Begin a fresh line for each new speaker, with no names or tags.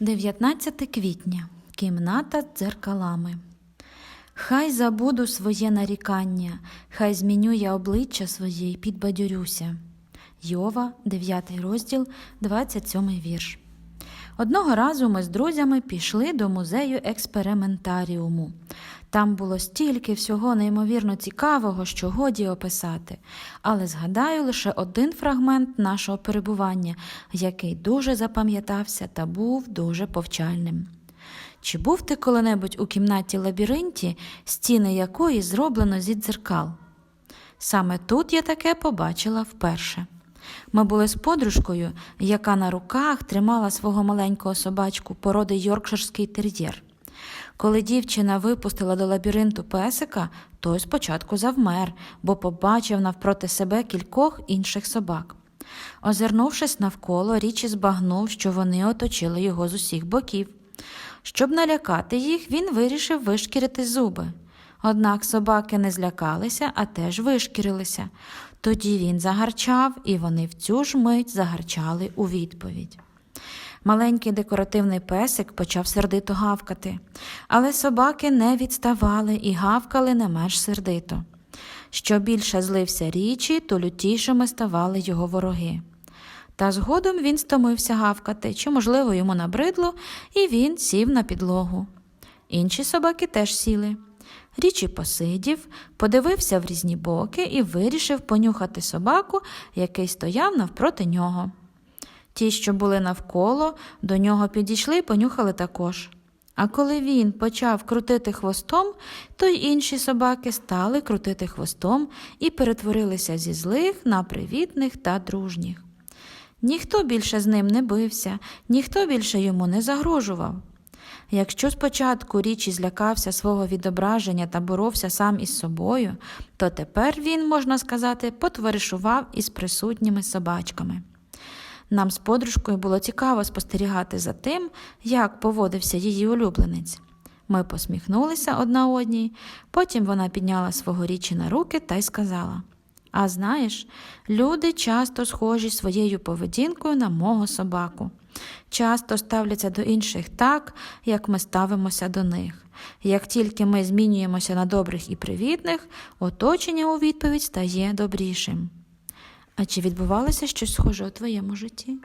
19 квітня. Кімната з дзеркалами. Хай забуду своє нарікання, хай зміню я обличчя своє й підбадьорюся. Йова, 9 розділ, 27 вірш. Одного разу ми з друзями пішли до музею експериментаріуму. Там було стільки всього неймовірно цікавого, що годі описати, але згадаю лише один фрагмент нашого перебування, який дуже запам'ятався та був дуже повчальним. Чи був ти коли-небудь у кімнаті лабіринті, стіни якої зроблено зі дзеркал? Саме тут я таке побачила вперше. Ми були з подружкою, яка на руках тримала свого маленького собачку породи Йоркширський тер'єр. Коли дівчина випустила до лабіринту песика, той спочатку завмер, бо побачив навпроти себе кількох інших собак. Озирнувшись навколо, річі збагнув, що вони оточили його з усіх боків. Щоб налякати їх, він вирішив вишкірити зуби. Однак собаки не злякалися, а теж вишкірилися. Тоді він загарчав, і вони в цю ж мить загарчали у відповідь. Маленький декоративний песик почав сердито гавкати, але собаки не відставали і гавкали не менш сердито. Що більше злився річі, то лютішими ставали його вороги. Та згодом він стомився гавкати, чи, можливо, йому набридло, і він сів на підлогу. Інші собаки теж сіли. Річі посидів, подивився в різні боки і вирішив понюхати собаку, який стояв навпроти нього. Ті, що були навколо, до нього підійшли і понюхали також. А коли він почав крутити хвостом, то й інші собаки стали крутити хвостом і перетворилися зі злих на привітних та дружніх. Ніхто більше з ним не бився, ніхто більше йому не загрожував. Якщо спочатку річі злякався свого відображення та боровся сам із собою, то тепер він, можна сказати, потоваришував із присутніми собачками. Нам з подружкою було цікаво спостерігати за тим, як поводився її улюбленець. Ми посміхнулися одна одній, потім вона підняла свого річі на руки та й сказала: А знаєш, люди часто схожі своєю поведінкою на мого собаку. Часто ставляться до інших так, як ми ставимося до них. Як тільки ми змінюємося на добрих і привітних, оточення у відповідь стає добрішим. А чи відбувалося щось схоже у твоєму житті?